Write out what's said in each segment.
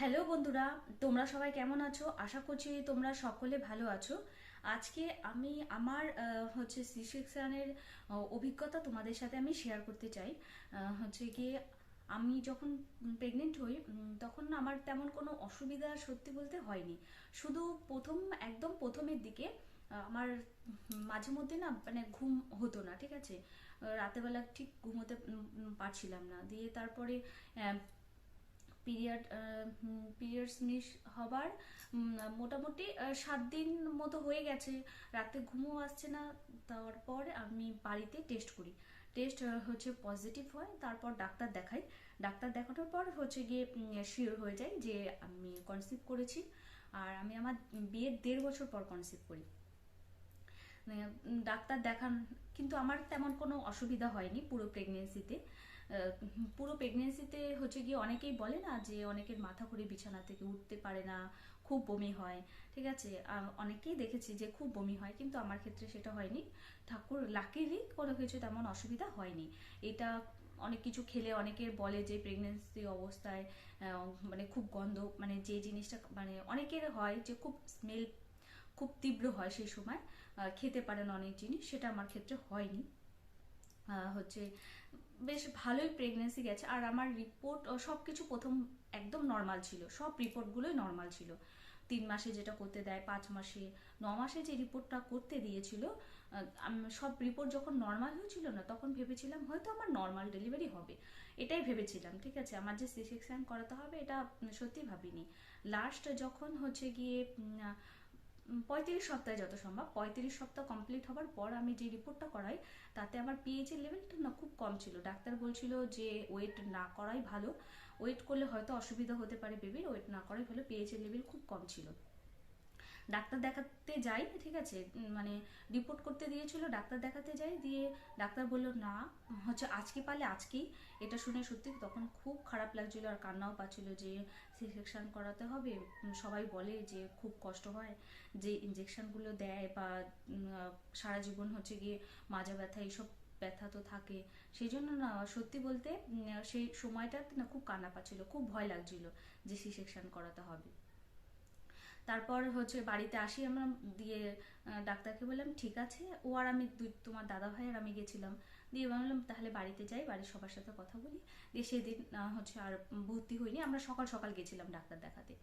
Hello বন্ধুরা, তোমরা সবাই কেমন আছো? আশা করছি তোমরা সকলে ভালো আছো। আজকে আমি আমার হচ্ছে সি সেকশনের অভিজ্ঞতা তোমাদের সাথে আমি শেয়ার করতে চাই। হচ্ছে গিয়ে আমি যখন প্রেগনেন্ট হই তখন আমার তেমন কোনো অসুবিধা সত্যি বলতে হয়নি। শুধু প্রথম, একদম প্রথমের দিকে আমার মাঝে মধ্যে না মানে ঘুম হতো না, ঠিক আছে? রাতেবেলা ঠিক ঘুমোতে পারছিলাম না। দিয়ে তারপরে পিরিয়ড পিরিয়ডস মিস হবার মোটামুটি সাত দিন মতো হয়ে গেছে। রাতে ঘুমও আসছে না। তারপর আমি বাড়িতে টেস্ট করি। টেস্ট হচ্ছে পজিটিভ হয়। তারপর ডাক্তার দেখাই। ডাক্তার দেখানোর পর হচ্ছে গিয়ে শিওর হয়ে যায় যে আমি কনসিভ করেছি। আর আমি আমার বিয়ের দেড় বছর পর কনসিভ করি। ডাক্তার দেখান, কিন্তু আমার তেমন কোনো অসুবিধা হয়নি পুরো প্রেগনেন্সিতে পুরো প্রেগনেন্সিতে হচ্ছে গিয়ে অনেকেই বলে না যে অনেকের মাথা ঘুরে বিছানা থেকে উঠতে পারে না, খুব বমি হয়, ঠিক আছে? অনেকেই দেখেছি যে খুব বমি হয়, কিন্তু আমার ক্ষেত্রে সেটা হয়নি। ঠাকুর লাকিলি কোনো কিছু তেমন অসুবিধা হয়নি। এটা অনেক কিছু খেলে অনেকের বলে যে প্রেগনেন্সি অবস্থায় মানে খুব গন্ধ মানে যে জিনিসটা মানে অনেকের হয় যে খুব স্মেল খুব তীব্র হয় সেই সময় খেতে পারেন অনেক জিনিস, সেটা আমার ক্ষেত্রে হয়নি। হচ্ছে বেশ ভালোই প্রেগনেন্সি গেছে। আর আমার রিপোর্ট সব কিছু প্রথম একদম নর্মাল ছিল। সব রিপোর্টগুলোই নর্মাল ছিল। তিন মাসে যেটা করতে দেয়, পাঁচ মাসে, ন মাসে যে রিপোর্টটা করতে দিয়েছিল সব রিপোর্ট যখন নর্মাল হয়েছিল না, তখন ভেবেছিলাম হয়তো আমার নর্মাল ডেলিভারি হবে। এটাই ভেবেছিলাম, ঠিক আছে? আমার যে সি সেকশন করাতে হবে, এটা সত্যি ভাবিনি। লাস্ট যখন হচ্ছে গিয়ে পঁয়ত্রিশ সপ্তাহে যত সম্ভব, পঁয়ত্রিশ সপ্তাহ কমপ্লিট হবার পর আমি যে রিপোর্টটা করাই, তাতে আমার পিএইচ এর লেভেলটা না খুব কম ছিল। ডাক্তার বলছিল যে ওয়েট না করাই ভালো। ওয়েট করলে হয়তো অসুবিধা হতে পারে বেবির ওয়েট না করাই ভালো পিএইচের লেভেল খুব কম ছিল। ডাক্তার দেখাতে যাই, ঠিক আছে? মানে রিপোর্ট করতে দিয়েছিল, ডাক্তার দেখাতে যাই, দিয়ে ডাক্তার বলল, না, হচ্ছে আজকে পালে আজকেই। এটা শুনে সত্যি তখন খুব খারাপ লাগছিল আর কান্নাও পাচ্ছিল যে সি সেকশন করাতে হবে। সবাই বলে যে খুব কষ্ট হয় যে ইঞ্জেকশনগুলো দেয় বা সারা জীবন হচ্ছে গিয়ে মাজা ব্যথা, এইসব ব্যথা তো থাকে। সেই জন্য না, সত্যি বলতে সেই সময়টাতে না খুব কান্না পাচ্ছিল, খুব ভয় লাগছিল যে সি সেকশন করাতে হবে। তারপর হচ্ছে বাড়িতে আসি আমরা, দিয়ে ডাক্তারকে বললাম, ঠিক আছে। ও আর আমি দুই, তোমার দাদা ভাই আর আমি গেছিলাম। দিয়ে বললাম, তাহলে বাড়িতে যাই, বাড়ির সবার সাথে কথা বলি। দিয়ে সেদিন হচ্ছে আর ভর্তি হইনি, আমরা সকাল সকাল গেছিলাম ডাক্তার দেখাতে।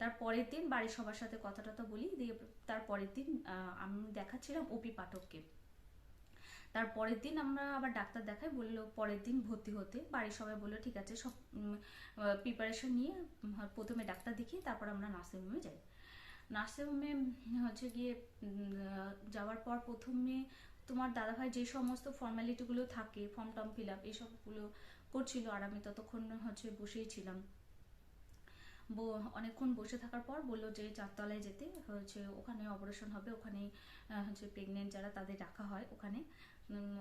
তার পরের দিন বাড়ির সবার সাথে কথা টথা বলি, দিয়ে তার পরের দিন আমি দেখাচ্ছিলাম ওপি পাঠককে। তার পরের দিন আমরা আবার ডাক্তার দেখাই, বলল পরের দিন ভর্তি হতে। বাড়ির সবাই বলল, ঠিক আছে, সব প্রিপারেশন নিয়ে প্রথমে ডাক্তার দেখিয়ে তারপর আমরা নার্সিংহোমে যাই। নার্সিংহোমে হচ্ছে গিয়ে যাওয়ার পর প্রথমে তোমার দাদাভাই যে সমস্ত ফর্মালিটিগুলো থাকে ফর্ম টর্ম ফিল আপ এইসবগুলো করছিল আর আমি ততক্ষণ হচ্ছে বসেই ছিলাম। অনেকক্ষণ বসে থাকার পর বলল যে চারতলায় যেতে হচ্ছে ওখানে অপারেশন হবে ওখানে আহ, হচ্ছে প্রেগনেন্ট যারা তাদের রাখা হয় ওখানে।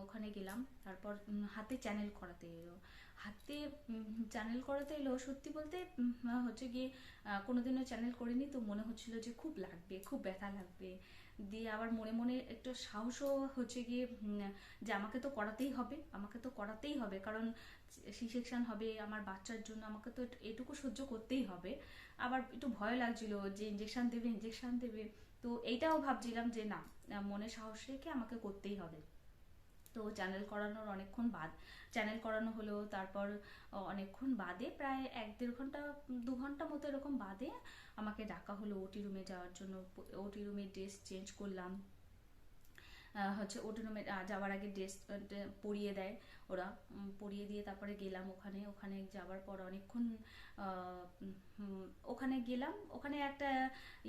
ওখানে গেলাম। তারপর হাতে চ্যানেল করাতে এলো। হাতে চ্যানেল করাতে এলো, সত্যি বলতে হচ্ছে গিয়ে কোনোদিনও চ্যানেল করিনি, তো মনে হচ্ছিল যে খুব লাগবে, খুব ব্যথা লাগবে। দিয়ে আবার মনে মনে একটু সাহসও হচ্ছে গিয়ে যে আমাকে তো করাতেই হবে, আমাকে তো করাতেই হবে, কারণ সি সেকশন হবে, আমার বাচ্চার জন্য আমাকে তো এটুকু সহ্য করতেই হবে। আবার একটু ভয় লাগছিল যে ইঞ্জেকশন দেবে ইঞ্জেকশন দেবে। তো এইটাও ভাবছিলাম যে না মনে সাহস রেখে আমাকে করতেই হবে। তো চ্যানেল করানোর অনেকক্ষণ বাদ চ্যানেল করানো হলো তারপর অনেকক্ষণ বাদে প্রায় এক দেড় ঘণ্টা, দু ঘণ্টা মতো এরকম বাদে আমাকে ডাকা হলো ওটি রুমে যাওয়ার জন্য। ওটি রুমে ড্রেস চেঞ্জ করলাম। হচ্ছে ওটি রুমে যাওয়ার আগে ড্রেস পরিয়ে দেয় ওরা। পরিয়ে দিয়ে তারপরে গেলাম ওখানে। ওখানে যাওয়ার পর অনেকক্ষণ ওখানে গেলাম। ওখানে একটা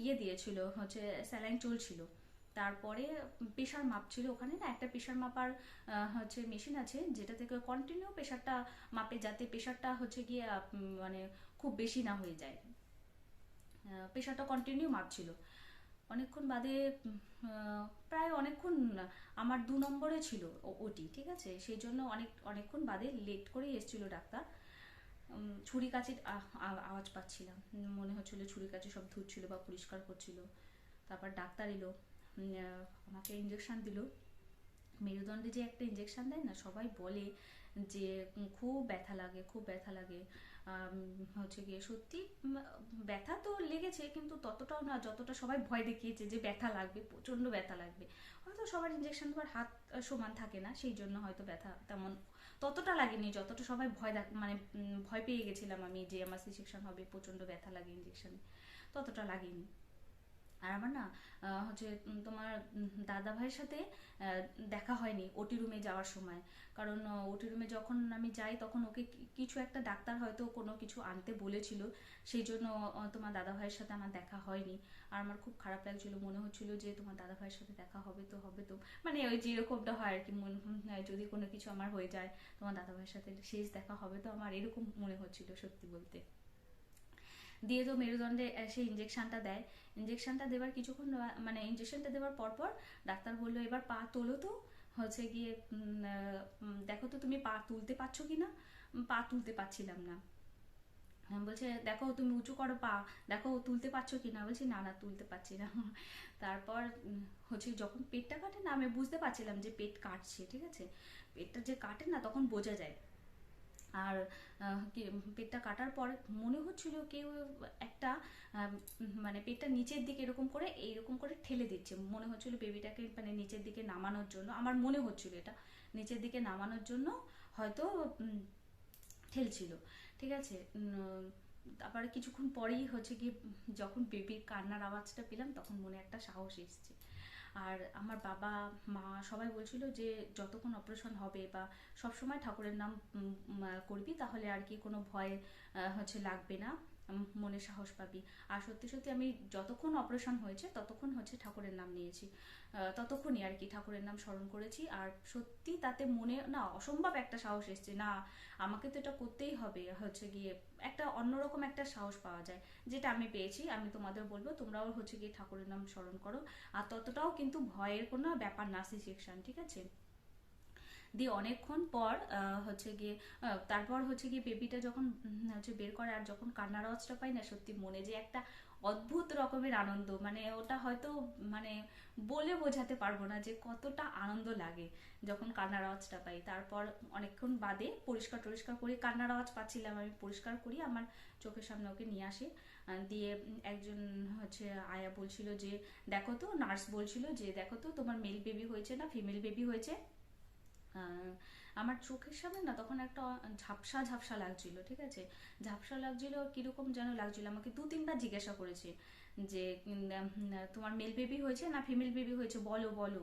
ইয়ে দিয়েছিল, হচ্ছে স্যালাইন চলছিল। তারপরে প্রেশার মাপ মাপছিল ওখানে না? একটা প্রেশার মাপার হচ্ছে মেশিন আছে, যেটা থেকে কন্টিনিউ প্রেশারটা মাপে যাতে প্রেশারটা হচ্ছে গিয়ে মানে খুব বেশি না হয়ে যায়। প্রেশারটা কন্টিনিউ মাপছিল অনেকক্ষণ বাদে প্রায় অনেকক্ষণ আমার দু নম্বরে ছিল ওটি, ঠিক আছে? সেই জন্য অনেক, অনেকক্ষণ বাদে লেট করেই এসেছিল ডাক্তার। ছুরি কাচির আওয়াজ পাচ্ছিলাম। মনে হচ্ছিল ছুরি কাচি সব ধুচ্ছিল বা পরিষ্কার করছিল। তারপর ডাক্তার এলো। আমাকে ইঞ্জেকশন দিল। মেরুদণ্ডে যে একটা ইঞ্জেকশন দেয় না, সবাই বলে যে খুব ব্যথা লাগে, খুব ব্যথা লাগে। হচ্ছে গিয়ে সত্যি ব্যথা তো লেগেছে, কিন্তু ততটাও না, যতটা সবাই ভয় দেখিয়েছে যে ব্যথা লাগবে, প্রচণ্ড ব্যথা লাগবে। হয়তো সবার ইঞ্জেকশন দেওয়ার হাত সমান থাকে না, সেই জন্য হয়তো ব্যথা তেমন ততটা লাগেনি, যতটা সবাই ভয় দেখ- মানে ভয় পেয়ে গেছিলাম আমি যে আমার সি সেকশন হবে, প্রচণ্ড ব্যথা লাগে ইঞ্জেকশনে ততটা লাগেনি। আর আমার না হচ্ছে তোমার দাদা ভাইয়ের সাথে দেখা হয়নি ওটি রুমে যাওয়ার সময়। কারণ ওটি রুমে যখন আমি যাই, তখন ওকে কিছু একটা ডাক্তার হয়তো কোনো কিছু আনতে বলেছিল। সেই জন্য তোমার দাদা ভাইয়ের সাথে আমার দেখা হয়নি। আর আমার খুব খারাপ লাগছিল, মনে হচ্ছিল যে তোমার দাদা ভাইয়ের সাথে দেখা হবে তো হবে তো। মানে ওই যেরকমটা হয় আর কি যদি কোনো কিছু আমার হয়ে যায়, তোমার দাদা ভাইয়ের সাথে শেষ দেখা হবে তো আমার এরকম মনে হচ্ছিল সত্যি বলতে। দিয়ে তো মেরুদণ্ডে সেই ইঞ্জেকশনটা দেয়। ইঞ্জেকশনটা দেওয়ার কিছুক্ষণ মানে ইঞ্জেকশনটা দেওয়ার পরপর ডাক্তার বলল, এবার পা তোলো তো। হচ্ছে গিয়ে দেখো তো তুমি পা তুলতে পারছ কি না? পা তুলতে পারছিলাম না। বলছে, দেখো তুমি উঁচু করো পা, দেখো তুলতে পারছ কি না? বলছি, না না, তুলতে পারছি না। তারপর হচ্ছে যখন পেটটা কাটে না, আমি বুঝতে পারছিলাম যে পেট কাটছে, ঠিক আছে? পেটটা যে কাটে না, তখন বোঝা যায়। আর পেটটা কাটার পর মনে হচ্ছিল কেউ একটা মানে পেটটা নিচের দিকে এরকম করে, এইরকম করে ঠেলে দিচ্ছে। মনে হচ্ছিল বেবিটাকে মানে নিচের দিকে নামানোর জন্য। আমার মনে হচ্ছিল এটা। নিচের দিকে নামানোর জন্য হয়তো ঠেলছিল। ঠিক আছে? তারপরে কিছুক্ষণ পরেই হচ্ছে কি যখন বেবির কান্নার আওয়াজটা পেলাম, তখন মনে একটা সাহস এসছে। আর আমার বাবা, মা সবাই বলছিল যে যতক্ষণ অপারেশন হবে বা সবসময় ঠাকুরের নাম করবি তাহলে আর কি কোনো ভয় হচ্ছে লাগবে না। মনে সাহস পাবি। আর সত্যি সত্যি আমি যতক্ষণ অপারেশন হয়েছে, ততক্ষণ হচ্ছে ঠাকুরের নাম নিয়েছি। ততক্ষণই আর কি ঠাকুরের নাম স্মরণ করেছি। আর সত্যি তাতে মনে, না, অসম্ভব একটা সাহস এসছে। না, আমাকে তো এটা করতেই হবে। হচ্ছে গিয়ে একটা অন্যরকম একটা সাহস পাওয়া যায়, যেটা আমি পেয়েছি। আমি তোমাদের বলব, তোমরাও হচ্ছে গিয়ে ঠাকুরের নাম স্মরণ করো। আর ততটাও কিন্তু ভয়ের কোনো ব্যাপার না সি সেকশন ঠিক আছে? দিয়ে অনেকক্ষণ পর হচ্ছে গিয়ে তারপর হচ্ছে গিয়ে বেবিটা যখন হচ্ছে বের করে আর যখন কান্নার আওয়াজটা পাই না, সত্যি মনে যে একটা অদ্ভুত রকমের আনন্দ। মানে ওটা হয়তো মানে বলে বোঝাতে পারব না যে কতটা আনন্দ লাগে যখন কান্নার আওয়াজটা পাই। তারপর অনেকক্ষণ বাদে পরিষ্কার টরিষ্কার করে কান্নার আওয়াজ পাচ্ছিলাম, আমি পরিষ্কার করি, আমার চোখের সামনে ওকে নিয়ে আসি। দিয়ে একজন হচ্ছে আয়া বলছিল যে, দেখো তো, নার্স বলছিল যে, দেখো তো, তোমার মেল বেবি হয়েছে না ফিমেল বেবি হয়েছে? আমার চোখের সামনে না তখন একটা ঝাপসা ঝাপসা লাগছিল, ঠিক আছে? ঝাপসা লাগছিল, কীরকম যেন লাগছিল। আমাকে দু তিনবার জিজ্ঞাসা করেছে যে তোমার মেল বেবি হয়েছে না ফিমেল বেবি হয়েছে? বলো বলো।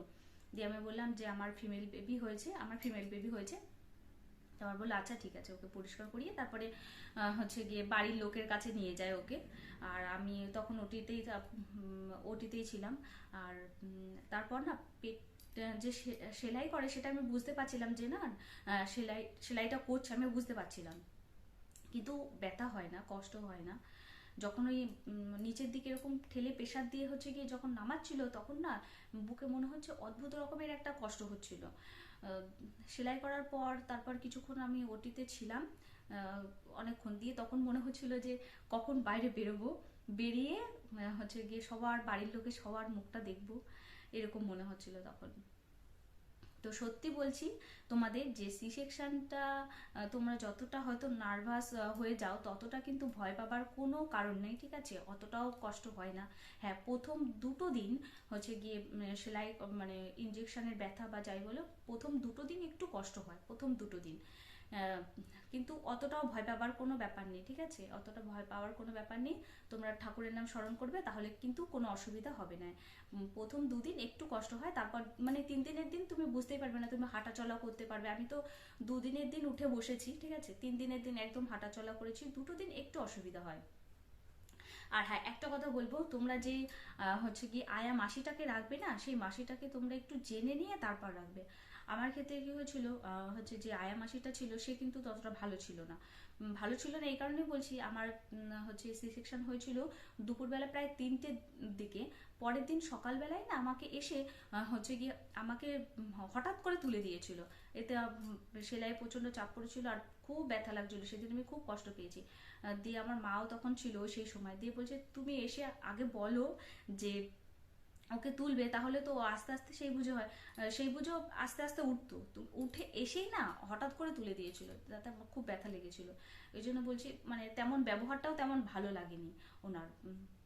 দিয়ে আমি বললাম যে, আমার ফিমেল বেবি হয়েছে, আমার ফিমেল বেবি হয়েছে। তারপর বলল আচ্ছা ঠিক আছে, ওকে পরিষ্কার করিয়ে তারপরে হচ্ছে গিয়ে বাড়ির লোকের কাছে নিয়ে যায় ওকে। আর আমি তখন ওটিতেই ওটিতেই ছিলাম। আর তারপর না পেট যে সেলাই করে সেটা আমি বুঝতে পারছিলাম যে না সেলাই, সেলাইটা করছে আমি বুঝতে পারছিলাম। কিন্তু ব্যথা হয় না, কষ্ট হয় না। যখন ওই নিচের দিকে এরকম ঠেলে প্রেশার দিয়ে হচ্ছে গিয়ে যখন নামাচ্ছিল তখন না বুকে মনে হচ্ছে অদ্ভুত রকমের একটা কষ্ট হচ্ছিল। সেলাই করার পর তারপর কিছুক্ষণ আমি ওটিতে ছিলাম অনেকক্ষণ দিয়ে তখন মনে হচ্ছিল যে কখন বাইরে বেরোবো। বেরিয়ে হচ্ছে গিয়ে সবার বাড়ির লোকে সবার মুখটা দেখব, এরকম মনে হচ্ছিল তখন। তো সত্যি বলছি, তোমাদের যে সি সেকশনটা তোমরা যতটা হয়তো নার্ভাস হয়ে যাও, ততটা কিন্তু ভয় পাবার কোনো কারণ নেই, ঠিক আছে? অতটাও কষ্ট হয় না। হ্যাঁ প্রথম দুটো দিন হচ্ছে গিয়ে সেলাই মানে ইঞ্জেকশনের ব্যথা বা যাই বলো, প্রথম দুটো দিন একটু কষ্ট হয়, প্রথম দুটো দিন। কিন্তু অতটাও ভয় পাবার কোনো ব্যাপার নেই, ঠিক আছে? অতটা ভয় পাওয়ার কোনো ব্যাপার নেই। তোমরা ঠাকুরের নাম স্মরণ করবে, তাহলে কিন্তু কোনো অসুবিধা হবে না। প্রথম দুদিন একটু কষ্ট হয়, তারপর মানে তিন দিনের দিন তুমি বুঝতেই পারবে না, তুমি হাঁটাচলা করতে পারবে। আমি তো দুদিনের দিন উঠে বসেছি, ঠিক আছে? তিন দিনের দিন একদম হাঁটাচলা করেছি, দুটো দিন একটু অসুবিধা হয়। আর হ্যাঁ একটা কথা বলব, তোমরা যে হচ্ছে কি আয়া মাসিটাকে রাখবে না, সেই মাসিটাকে তোমরা একটু জেনে নিয়ে তারপর রাখবে। আমার ক্ষেত্রে কি হয়েছিল হচ্ছে যে আয়া মাসিটা ছিল, সে কিন্তু ততটা ভালো ছিল না। ভালো ছিল না এই কারণে বলছি, আমার হচ্ছে সি সেকশন হয়েছিল দুপুরবেলা প্রায় তিনটের দিকে পরের দিন সকালবেলায় না আমাকে এসে হচ্ছে গিয়ে আমাকে হঠাৎ করে তুলে দিয়েছিল। এতে সেলাই প্রচণ্ড চাপ পড়েছিল আর খুব ব্যথা লাগছিল। সেদিন আমি খুব কষ্ট পেয়েছি। দিয়ে আমার মাও তখন ছিল সেই সময়। দিয়ে বলছে, তুমি এসে আগে বলো যে ওকে তুলবে, তাহলে তো আস্তে আস্তে সেই বুঝো হয়। সেই বুঝো আস্তে আস্তে উঠতো। তো উঠে এসেই না হঠাৎ করে তুলে দিয়েছিল। তাতে আমার খুব ব্যথা লেগেছিল। এই জন্য বলছি মানে তেমন ব্যবহারটাও তেমন ভালো লাগেনি ওনার।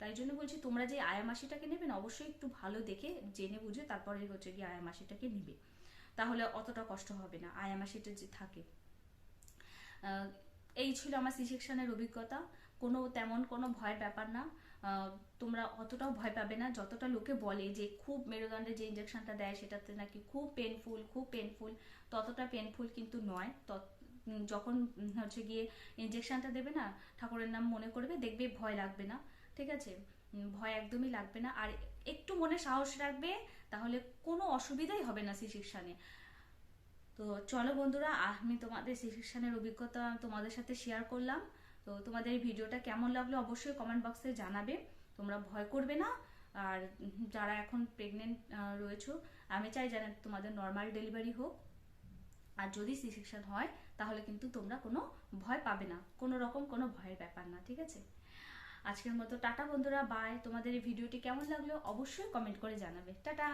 তাই জন্য বলছি, তোমরা যে আয়া মাসিটাকে নেবে না অবশ্যই একটু ভালো দেখে জেনে বুঝে তারপরে হচ্ছে গিয়ে আয়া মাসিটাকে নিবে। তাহলে অতটা কষ্ট হবে না আয়া মাসিটা যে থাকে। এই ছিল আমার সি সেকশনের অভিজ্ঞতা। কোনো তেমন কোনো ভয়ের ব্যাপার না। তোমরা অতটাও ভয় পাবে না। যতটা লোকে বলে যে খুব মেরুদণ্ডে যে ইঞ্জেকশনটা দেয় সেটাতে নাকি খুব পেনফুল খুব পেনফুল ততটা পেনফুল কিন্তু নয়। তত- যখন হচ্ছে গিয়ে ইঞ্জেকশনটা দেবে না, ঠাকুরের নাম মনে করবে, দেখবে ভয় লাগবে না। ঠিক আছে? ভয় একদমই লাগবে না। আর একটু মনে সাহস রাখবে, তাহলে কোনো অসুবিধাই হবে না সি সেকশনে তো চলো বন্ধুরা, আমি তোমাদের সি সেকশনের অভিজ্ঞতা তোমাদের সাথে শেয়ার করলাম। তো তোমাদের এই ভিডিওটা কেমন লাগল অবশ্যই কমেন্ট বক্সে জানাবে। তোমরা ভয় করবে না। আর যারা এখন প্রেগনেন্ট রয়েছো, আমি চাই যেন তোমাদের নর্মাল ডেলিভারি হোক। আর যদি সি সেকশন হয়, তাহলে কিন্তু তোমরা কোনো ভয় পাবে না। কোনো রকম কোনো ভয়ের ব্যাপার না, ঠিক আছে? আজকের মতো টাটা বন্ধুরা বাই তোমাদের এই ভিডিওটি কেমন লাগল অবশ্যই কমেন্ট করে জানাবে। টাটা!